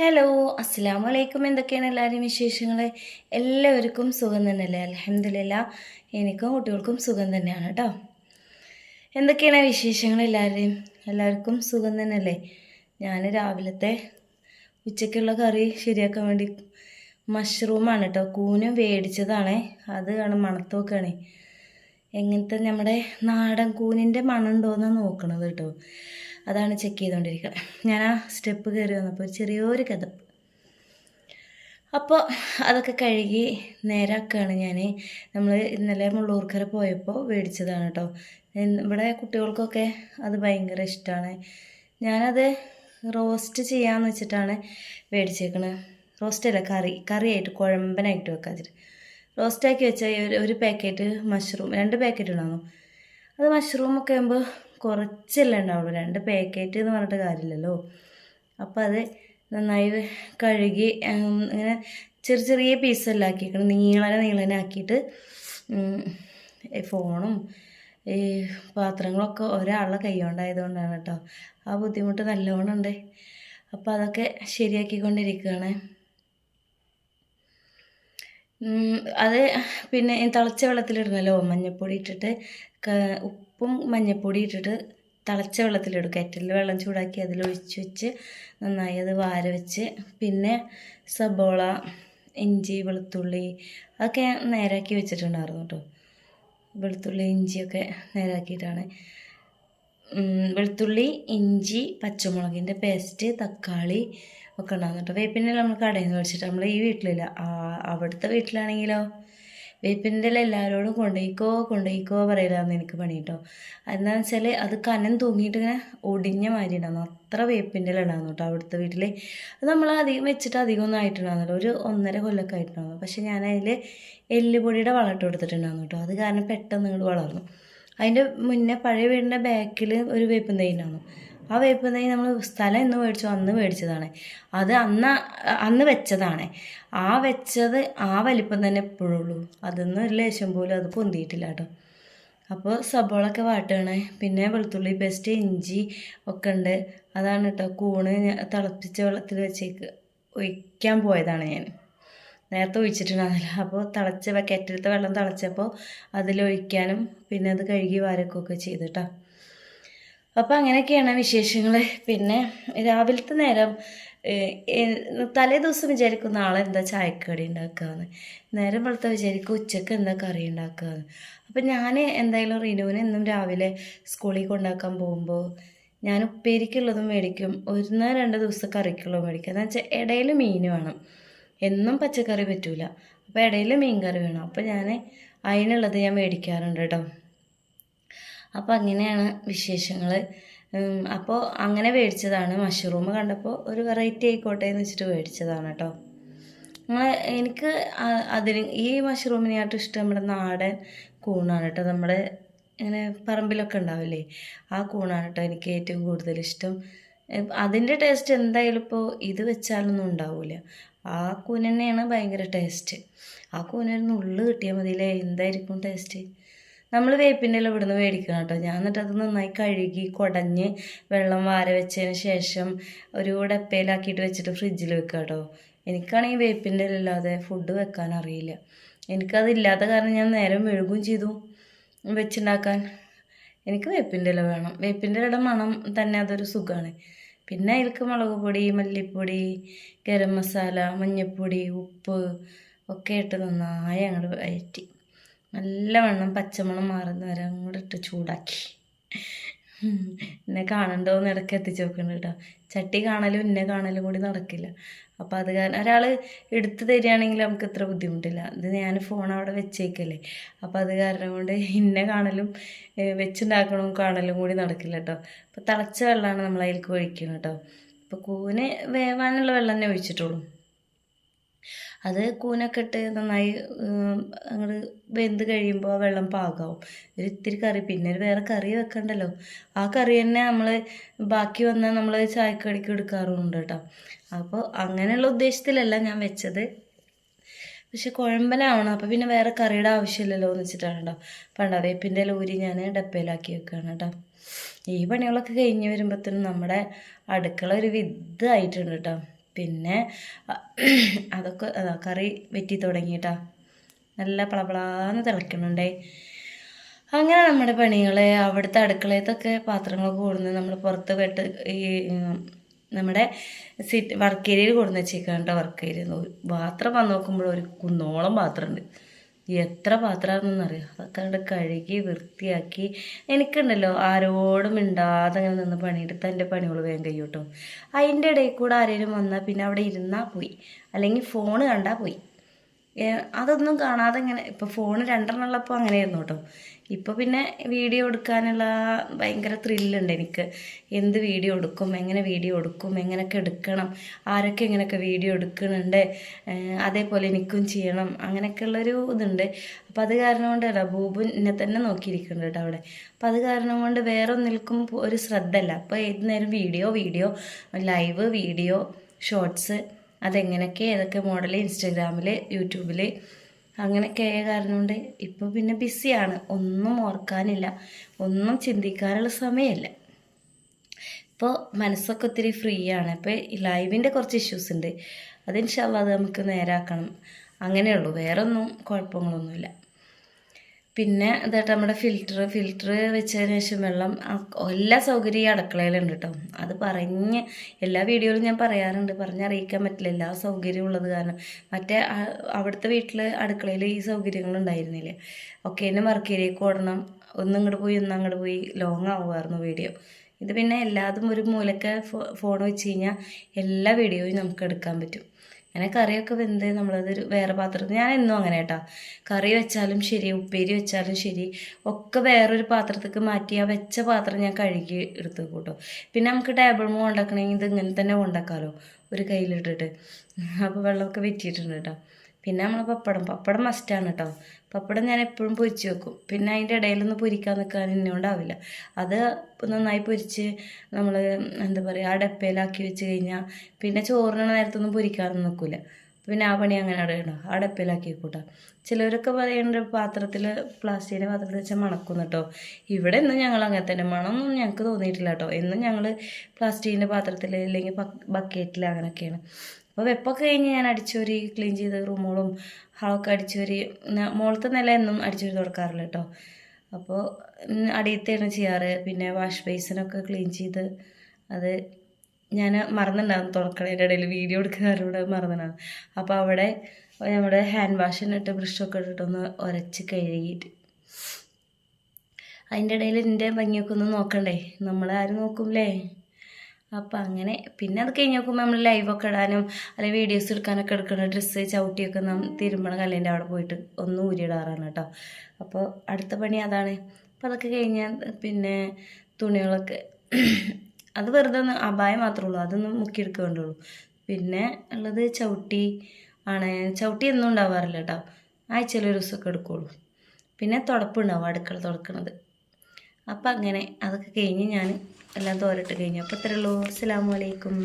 Hello അസ്സാം വലൈക്കും എന്തൊക്കെയാണ് എല്ലാവരും വിശേഷങ്ങൾ എല്ലാവർക്കും സുഖം തന്നെയല്ലേ? അലഹമില്ല എനിക്കും കുട്ടികൾക്കും സുഖം തന്നെയാണ് കേട്ടോ എന്തൊക്കെയാണ് വിശേഷങ്ങൾ എല്ലാവരുടെയും? എല്ലാവർക്കും സുഖം തന്നെയല്ലേ? ഞാൻ രാവിലത്തെ ഉച്ചയ്ക്കുള്ള കറി ശരിയാക്കാൻ വേണ്ടി മഷ്റൂമാണ് കേട്ടോ കൂനും വേടിച്ചതാണ്. അത് കാണും മണത്ത് നോക്കുകയാണേ എങ്ങനത്തെ നമ്മുടെ നാടൻ കൂനിന്റെ മണം ഉണ്ടോയെന്നാണ് നോക്കണത് കേട്ടോ അതാണ് ചെക്ക് ചെയ്തുകൊണ്ടിരിക്കുക ഞാൻ ആ സ്റ്റെപ്പ് കയറി വന്നപ്പോൾ ചെറിയൊരു കഥപ്പ് അപ്പോൾ അതൊക്കെ കഴുകി നേരാക്കുകയാണ് ഞാൻ നമ്മൾ ഇന്നലെ മുള്ളൂർക്കര പോയപ്പോൾ മേടിച്ചതാണ് കേട്ടോ ഇവിടെ കുട്ടികൾക്കൊക്കെ അത് ഭയങ്കര ഇഷ്ടമാണ് ഞാനത് റോസ്റ്റ് ചെയ്യാമെന്ന് വെച്ചിട്ടാണ് മേടിച്ചേക്കണത് അല്ല കറി. കറിയായിട്ട് കുഴമ്പനായിട്ട് വെക്കാൻ വെച്ചിട്ട് റോസ്റ്റാക്കി വെച്ചാൽ ഒരു പാക്കറ്റ് മഷ്റൂം രണ്ട് പാക്കറ്റ് ഉണ്ടാകും അത് മഷ്റൂമൊക്കെ ആകുമ്പോൾ കുറച്ചല്ലേ ഉണ്ടാവുള്ളൂ. രണ്ട് പാക്കറ്റ് എന്ന് പറഞ്ഞിട്ട് കാര്യമില്ലല്ലോ. അപ്പോൾ അത് നന്നായി കഴുകി ഇങ്ങനെ ചെറിയ ചെറിയ പീസെല്ലാം ആക്കിയിരിക്കണം നീളനെ നീളനെ ആക്കിയിട്ട് ഫോണും ഈ പാത്രങ്ങളൊക്കെ ഒരാളുടെ കൈ കൊണ്ടായതുകൊണ്ടാണ് കേട്ടോ. ആ ബുദ്ധിമുട്ട് നല്ലോണം ഉണ്ട് അപ്പോൾ അതൊക്കെ ശരിയാക്കിക്കൊണ്ടിരിക്കുകയാണ് അത് പിന്നെ തിളച്ച വെള്ളത്തിലിടണമല്ലോ മഞ്ഞൾപ്പൊടി ഇട്ടിട്ട് ഉപ്പും മഞ്ഞൾപ്പൊടി ഇട്ടിട്ട് തിളച്ച വെള്ളത്തിലിടും. കെറ്റലിൽ വെള്ളം ചൂടാക്കി അതിലൊഴിച്ച് വെച്ച് നന്നായി അത് വാര വെച്ച്. പിന്നെ സബോള ഇഞ്ചി വെളുത്തുള്ളി അതൊക്കെ നേരാക്കി വെച്ചിട്ടുണ്ടായിരുന്നു കേട്ടോ. വെളുത്തുള്ളി ഇഞ്ചിയൊക്കെ നേരാക്കിയിട്ടാണ്. വെളുത്തുള്ളി ഇഞ്ചി പച്ചമുളകിന്റെ പേസ്റ്റ് തക്കാളി ഒക്കെ ഉണ്ടാകും കേട്ടോ വേപ്പിന്റെ നമ്മൾ കടയിൽ നിന്ന് മേടിച്ചിട്ട് നമ്മൾ ഈ വീട്ടിലില്ല. അവിടുത്തെ വീട്ടിലാണെങ്കിലോ? വേപ്പിന്റെ എല്ലാവരോടും കൊണ്ടുപോയിക്കോ കൊണ്ടുപോയിക്കോ പറയലാന്ന് എനിക്ക് പണി കേട്ടോ. എന്താണെന്ന് വെച്ചാൽ അത് കനം തൂങ്ങിയിട്ട് ഇങ്ങനെ ഒടിഞ്ഞ മാതിരി ഉണ്ടാകുന്നു. അത്ര വേപ്പിന്റെ ഇല ഉണ്ടാകുന്നു കേട്ടോ അവിടുത്തെ വീട്ടിൽ അത് നമ്മൾ അധികം വെച്ചിട്ട് അധികം ഒന്നും ആയിട്ടുണ്ടാകുന്നില്ല. ഒരു ഒന്നര കൊല്ലമൊക്കെ ആയിട്ടുണ്ടാകുന്നു. പക്ഷേ ഞാൻ അതിൽ എല്ലുപൊടിയുടെ ഇട്ട് കൊടുത്തിട്ടുണ്ടാകുന്നു കേട്ടോ. അത് കാരണം പെട്ടെന്ന് ഇങ്ങോട്ട് വളർന്നു. അതിന്റെ മുന്നേ പഴയ വീടിന്റെ ബാക്കിൽ ഒരു വേപ്പിൻ തൈ ഉണ്ടായിരുന്നു ആ വേപ്പ് തൈ നമ്മൾ സ്ഥലം എന്ന് മേടിച്ചു അന്ന് മേടിച്ചതാണ്. അത് അന്ന് അന്ന് വെച്ചതാണ്. ആ വെച്ചത് ആ വലിപ്പം തന്നെ എപ്പോഴും ഉള്ളൂ അതൊന്നും ഒരു ലേശം പോലും അത് പൊന്തിയിട്ടില്ല കേട്ടോ. അപ്പോൾ സബോളൊക്കെ വാട്ടുകയാണ്. പിന്നെ വെളുത്തുള്ളി പേസ്റ്റ് ഇഞ്ചി ഒക്കെ ഉണ്ട്. അതാണ് കേട്ടോ കൂണ് തിളപ്പിച്ച വെള്ളത്തിൽ വെച്ചേക്ക് ഒഴിക്കാൻ പോയതാണ് ഞാൻ. നേരത്തെ ഒഴിച്ചിട്ടുണ്ടായിരുന്നില്ല. അപ്പോൾ തിളച്ച കെറ്റിലത്തെ വെള്ളം തിളച്ചപ്പോൾ അതിലൊഴിക്കാനും പിന്നെ അത് കഴുകി വാരക്കൊക്കെ ചെയ്തു കേട്ടോ. അപ്പോൾ അങ്ങനെയൊക്കെയാണ് വിശേഷങ്ങൾ പിന്നെ രാവിലത്തെ നേരം തലേ ദിവസം വിചാരിക്കും നാളെ എന്താ ചായക്കടി ഉണ്ടാക്കുകയെന്ന് നേരം വെളുത്ത വിചാരിക്കും ഉച്ചയ്ക്ക് എന്താ കറി ഉണ്ടാക്കുകയെന്ന് അപ്പം ഞാൻ എന്തായാലും റിനുവിന് എന്നും രാവിലെ സ്കൂളിൽ കൊണ്ടാക്കാൻ പോകുമ്പോൾ ഞാൻ ഉപ്പേരിക്കുള്ളതും മേടിക്കും. ഒന്നോ രണ്ട് ദിവസം കറിക്കുള്ളതും മേടിക്കും. എന്ന് വെച്ചാൽ ഇടയിൽ മീൻ വേണം. എന്നും പച്ചക്കറി പറ്റൂല. അപ്പോൾ ഇടയിൽ മീൻ കറി വേണം. അപ്പോൾ ഞാൻ അതിനുള്ളത് ഞാൻ മേടിക്കാറുണ്ട് കേട്ടോ. അപ്പോൾ അങ്ങനെയാണ് വിശേഷങ്ങൾ അപ്പോൾ അങ്ങനെ മേടിച്ചതാണ് മഷ്റൂം. കണ്ടപ്പോൾ ഒരു വെറൈറ്റി ആയിക്കോട്ടെ എന്ന് വെച്ചിട്ട് മേടിച്ചതാണ് കേട്ടോ. എനിക്ക് അതിന് ഈ മഷ്റൂമിനെയായിട്ടും ഇഷ്ടം നമ്മുടെ നാടൻ കൂണാണ് കേട്ടോ. നമ്മുടെ ഇങ്ങനെ പറമ്പിലൊക്കെ ഉണ്ടാവില്ലേ ആ കൂണാണ് കേട്ടോ എനിക്ക് ഏറ്റവും കൂടുതൽ ഇഷ്ടം. അതിന്റെ ടേസ്റ്റ് എന്തായാലും ഇപ്പോൾ ഇത് വെച്ചാലൊന്നും ഉണ്ടാവില്ല ആ കൂന് തന്നെയാണ് ഭയങ്കര ടേസ്റ്റ് ആ കൂനൊരു നുള്ളു കിട്ടിയാൽ മതിയില്ലേ? എന്തായിരിക്കും ടേസ്റ്റ് നമ്മൾ വേപ്പിന്റെ ഇല ഇവിടുന്ന് മേടിക്കണം കേട്ടോ. ഞാൻ എന്നിട്ട് അത് നന്നായി കഴുകി കുടഞ്ഞ് വെള്ളം വാര വെച്ചതിന് ശേഷം ഒരു ഡപ്പയിലാക്കിയിട്ട് വെച്ചിട്ട് ഫ്രിഡ്ജിൽ വെക്കുക കേട്ടോ. എനിക്കാണെങ്കിൽ വേപ്പിന്റെ ഇല ഇല്ലാതെ ഫുഡ് വെക്കാൻ അറിയില്ല. എനിക്കതില്ലാത്ത കാരണം ഞാൻ നേരം മെഴുകും ചെയ്തു വെച്ചുണ്ടാക്കാൻ. എനിക്ക് വേപ്പിന്റെ ഇല വേണം. വേപ്പിന്റെ ഇലയുടെ മണം തന്നെ അതൊരു സുഖമാണ് പിന്നെ അതിൽക്ക് മുളക് പൊടി മല്ലിപ്പൊടി ഗരം മസാല മഞ്ഞൾപ്പൊടി ഉപ്പ് ഒക്കെ ഇട്ട് നന്നായി അങ്ങോട്ട് വഴറ്റി നല്ലവണ്ണം പച്ചമണം മാറുന്ന വരെ അങ്ങോട്ട് ഇട്ട് ചൂടാക്കി. എന്നെ കാണണ്ടോ എന്ന് ഇടയ്ക്ക് എത്തിച്ച് നോക്കുന്നുണ്ട് കേട്ടോ. ചട്ടി കാണലും എന്നെ കാണലും കൂടി നടക്കില്ല. അപ്പം അത് കാരണം ഒരാൾ എടുത്തു തരികയാണെങ്കിൽ നമുക്ക് ഇത്ര ബുദ്ധിമുട്ടില്ല. ഇത് ഞാൻ ഫോൺ അവിടെ വെച്ചേക്കല്ലേ. അപ്പം അത് കാരണം കൊണ്ട് ഇന്നെ കാണലും വെച്ചുണ്ടാക്കണവും കാണലും കൂടി നടക്കില്ല കേട്ടോ. അപ്പോൾ തിളച്ച വെള്ളമാണ് നമ്മൾ അതിലേക്ക് ഒഴിക്കുന്നത് കേട്ടോ. അപ്പോൾ കൂവിന് വേവാനുള്ള വെള്ളം തന്നെ ഒഴിച്ചിട്ടുള്ളൂ. അത് കൂനൊക്കെ ഇട്ട് നന്നായി അങ്ങോട്ട് വെന്ത് കഴിയുമ്പോൾ വെള്ളം പാകാവും. ഒരു ഇത്തിരി കറി പിന്നെ ഒരു വേറെ കറി വെക്കണ്ടല്ലോ. ആ കറി തന്നെ നമ്മൾ ബാക്കി വന്നാൽ നമ്മൾ ചായക്കടിക്ക് എടുക്കാറുണ്ട് കേട്ടോ അപ്പോൾ അങ്ങനെയുള്ള ഉദ്ദേശത്തിലല്ല ഞാൻ വെച്ചത്. പക്ഷെ കുഴമ്പനാവണം അപ്പോൾ പിന്നെ വേറെ കറിയുടെ ആവശ്യമില്ലല്ലോ എന്ന് വെച്ചിട്ടാണ് കേട്ടോ പണ്ട വേപ്പിന്റെ ലൂരി ഞാൻ ഡപ്പയിലാക്കി വെക്കുകയാണ് കേട്ടോ ഈ പണികളൊക്കെ കഴിഞ്ഞ് വരുമ്പോഴത്തേനും നമ്മുടെ അടുക്കള ഒരു വിദ്ധായിട്ടുണ്ട് കേട്ടോ പിന്നെ അതൊക്കെ കറി വെറ്റി തുടങ്ങിയിട്ടാ. നല്ല പളപളാന്ന് തിളയ്ക്കുന്നുണ്ടേ അങ്ങനെ നമ്മുടെ പണികൾ അവിടുത്തെ അടുക്കളയത്തൊക്കെ പാത്രങ്ങളൊക്കെ കൊടുന്ന് നമ്മൾ പുറത്ത് വെട്ട് ഈ നമ്മുടെ സിറ്റ് വർക്ക് ഏരിയയിൽ കൊടുന്ന് വെച്ചേക്കാണ്ട വർക്ക് ഏരിയ. പാത്രം വന്ന് നോക്കുമ്പോൾ ഒരു കുന്നോളം പാത്രമുണ്ട്. എത്ര പാത്രമാണെന്ന് അറിയാം അതൊക്കെ അങ്ങോട്ട് കഴുകി വൃത്തിയാക്കി. എനിക്കുണ്ടല്ലോ ആരോടും മിണ്ടാതെ അങ്ങനെ നിന്ന് പണിയെടുത്ത് എന്റെ പണികൾ വേഗം കഴിയും കേട്ടോ. അതിന്റെ ഇടയിൽ കൂടെ ആരെങ്കിലും വന്നാൽ പിന്നെ അവിടെ ഇരുന്നാൽ പോയി. അല്ലെങ്കിൽ ഫോണ് കണ്ടാൽ പോയി. അതൊന്നും കാണാതെ ഇങ്ങനെ ഇപ്പോൾ ഫോൺ രണ്ടെണ്ണം ഉള്ളപ്പോൾ അങ്ങനെയായിരുന്നു കേട്ടോ. ഇപ്പോൾ പിന്നെ വീഡിയോ എടുക്കാനുള്ള ഭയങ്കര ത്രില്ലുണ്ട് എനിക്ക്. എന്ത് വീഡിയോ എടുക്കും എങ്ങനെ വീഡിയോ എടുക്കും എങ്ങനെയൊക്കെ എടുക്കണം ആരൊക്കെ എങ്ങനെയൊക്കെ വീഡിയോ എടുക്കുന്നുണ്ട് അതേപോലെ എനിക്കും ചെയ്യണം അങ്ങനെയൊക്കെയുള്ളൊരു ഇതുണ്ട്. അപ്പോൾ അത് കാരണം കൊണ്ടല്ല ബൂബു എന്നെ തന്നെ നോക്കിയിരിക്കുന്നുണ്ട് കേട്ടോ അവിടെ. അപ്പം അത് കാരണം കൊണ്ട് വേറെ ഒന്നിൽക്കും ഒരു ശ്രദ്ധ അല്ല അപ്പോൾ ഏത് നേരം video video live video shorts അതെങ്ങനെയൊക്കെ ഏതൊക്കെ മോഡൽ ഇൻസ്റ്റാഗ്രാമിൽ യൂട്യൂബിൽ അങ്ങനെയൊക്കെ ആയ കാരണം കൊണ്ട് ഇപ്പോൾ പിന്നെ ബിസിയാണ്. ഒന്നും ഓർക്കാനില്ല. ഒന്നും ചിന്തിക്കാനുള്ള സമയമില്ല ഇപ്പോൾ മനസ്സൊക്കെ ഒത്തിരി ഫ്രീ ആണ്. ഇപ്പോൾ ലൈവിന്റെ കുറച്ച് ഇഷ്യൂസ് ഉണ്ട്. അത് ഇൻഷാല്ല അത് നമുക്ക് നേരാക്കണം. അങ്ങനെയുള്ളൂ. വേറൊന്നും കുഴപ്പങ്ങളൊന്നുമില്ല. പിന്നെ ഇതായിട്ട് നമ്മുടെ ഫിൽറ്റർ ഫിൽറ്റർ വെച്ചതിന് ശേഷം വെള്ളം എല്ലാ സൗകര്യവും ഈ അടുക്കളയിലുണ്ട് കേട്ടോ അത് പറഞ്ഞ് എല്ലാ വീഡിയോയിലും ഞാൻ പറയാറുണ്ട്. പറഞ്ഞറിയിക്കാൻ പറ്റില്ല എല്ലാ സൗകര്യവും ഉള്ളത് കാരണം. മറ്റേ അവിടുത്തെ വീട്ടിൽ അടുക്കളയിൽ ഈ സൗകര്യങ്ങൾ ഓക്കെ എന്നെ മറക്കേരിയേക്ക് ഓടണം. ഒന്ന് ഇങ്ങോട്ട് പോയി ഒന്ന് അങ്ങോട്ട് പോയി ലോങ് ആവുമായിരുന്നു വീഡിയോ ഇത് പിന്നെ എല്ലാതും ഒരു മൂലക്ക് ഫോൺ വെച്ച് കഴിഞ്ഞാൽ എല്ലാ വീഡിയോയും നമുക്ക് എടുക്കാൻ പറ്റും. അങ്ങനെ കറിയൊക്കെ വെന്ത് നമ്മളതൊരു വേറെ പാത്രത്തിൽ ഞാൻ എന്നും അങ്ങനെ കേട്ടോ. കറി വെച്ചാലും ശരി ഉപ്പേരി വെച്ചാലും ശരി ഒക്കെ വേറൊരു പാത്രത്തേക്ക് മാറ്റി ആ വെച്ച പാത്രം ഞാൻ കഴുകി എടുത്ത് കേട്ടോ പിന്നെ നമുക്ക് ടേബിൾ മോ ഉണ്ടാക്കണമെങ്കിൽ ഇത് ഇങ്ങനെ തന്നെ ഉണ്ടാക്കാമല്ലോ ഒരു കയ്യിലിട്ടിട്ട്. അപ്പോൾ വെള്ളമൊക്കെ വെറ്റിയിട്ടുണ്ട് കേട്ടോ. പിന്നെ നമ്മൾ പപ്പടം. പപ്പടം മസ്റ്റാണ് കേട്ടോ പപ്പടം ഞാൻ എപ്പോഴും പൊരിച്ച് വെക്കും. പിന്നെ അതിന്റെ ഇടയിലൊന്ന് പൊരിക്കാൻ നിൽക്കാൻ ഇന്നുകൊണ്ടാവില്ല അത് നന്നായി പൊരിച്ച് നമ്മൾ എന്താ പറയുക ആ ഡപ്പയിലാക്കി വെച്ച് കഴിഞ്ഞാൽ പിന്നെ ചോറിന് നേരത്തൊന്നും പൊരിക്കാനൊന്നും നിൽക്കില്ല പിന്നെ ആ പണി അങ്ങനെ അവിടെ ഇടാം. ആ ഡപ്പയിലാക്കി കൂട്ടാം. ചിലവരൊക്കെ പറയുന്നുണ്ട് പാത്രത്തിൽ പ്ലാസ്റ്റിക്കിന്റെ പാത്രത്തിൽ വെച്ചാൽ മണക്കുന്നു കേട്ടോ ഇവിടെ ഒന്നും ഞങ്ങൾ അങ്ങനെ തന്നെ മണമൊന്നും ഞങ്ങൾക്ക് തോന്നിയിട്ടില്ല കേട്ടോ എന്നും ഞങ്ങൾ പ്ലാസ്റ്റിക്കിന്റെ പാത്രത്തിൽ അല്ലെങ്കിൽ ബക്കറ്റിൽ അങ്ങനെയൊക്കെയാണ് അപ്പോൾ വെപ്പൊക്കെ കഴിഞ്ഞ് ഞാൻ അടിച്ചോരി ക്ലീൻ ചെയ്ത് റൂമുകളും ഹാളൊക്കെ അടിച്ചോരി മുകളത്തെ നില എന്നും അടിച്ചോരി തുടക്കാറില്ല കേട്ടോ അപ്പോൾ അടിയത്തെയാണ് ചെയ്യാറ്. പിന്നെ വാഷ് ബേസിനൊക്കെ ക്ലീൻ ചെയ്ത് അത് ഞാൻ മറന്നിട്ടുണ്ടാകും തുറക്കണേന്റെ ഇടയിൽ വീഡിയോ എടുക്കുന്നവരോട് മറന്നിട്ടുണ്ടാകും അപ്പോൾ അവിടെ നമ്മുടെ ഹാൻഡ് വാഷിനിട്ട് ബ്രഷൊക്കെ ഇട്ടിട്ടൊന്ന് ഉരച്ച് കഴുകിയിട്ട്. അതിന്റെ ഇടയിൽ എന്റെ ഭംഗിയൊക്കെ ഒന്ന് നോക്കണ്ടേ? നമ്മളാരും നോക്കുമല്ലേ അപ്പം അങ്ങനെ പിന്നെ അത് കഴിഞ്ഞ് നോക്കുമ്പോൾ നമ്മൾ ലൈവൊക്കെ ഇടാനും അല്ലെങ്കിൽ വീഡിയോസ് എടുക്കാനൊക്കെ എടുക്കുന്ന ഡ്രസ്സ് ചവിട്ടിയൊക്കെ നാം തിരുമ്പണ കല്ലിന്റെ അവിടെ പോയിട്ട് ഒന്ന് ഊരിയിടാറാണ് കേട്ടോ അപ്പോൾ അടുത്ത പണി അതാണ്. അപ്പോൾ അതൊക്കെ കഴിഞ്ഞാൽ പിന്നെ തുണികളൊക്കെ അത് വെറുതെ ഒന്ന് അപായം മാത്രമേ ഉള്ളൂ. അതൊന്നും മുക്കിയെടുക്കുക വേണ്ടുള്ളൂ പിന്നെ ഉള്ളത് ചവിട്ടി ആണ്. ചവിട്ടി എന്നും ഉണ്ടാവാറില്ല കേട്ടോ. ആഴ്ചയിൽ ഒരു ദിവസമൊക്കെ എടുക്കുള്ളൂ. പിന്നെ തുടപ്പുണ്ടാവും അടുക്കള തുടക്കണത്. അപ്പം അങ്ങനെ അതൊക്കെ കഴിഞ്ഞ് ഞാൻ എല്ലാം തോരട്ട് കഴിഞ്ഞു. അപ്പോൾ ഇത്രയുള്ളൂ അസ്സലാമു അലൈക്കും.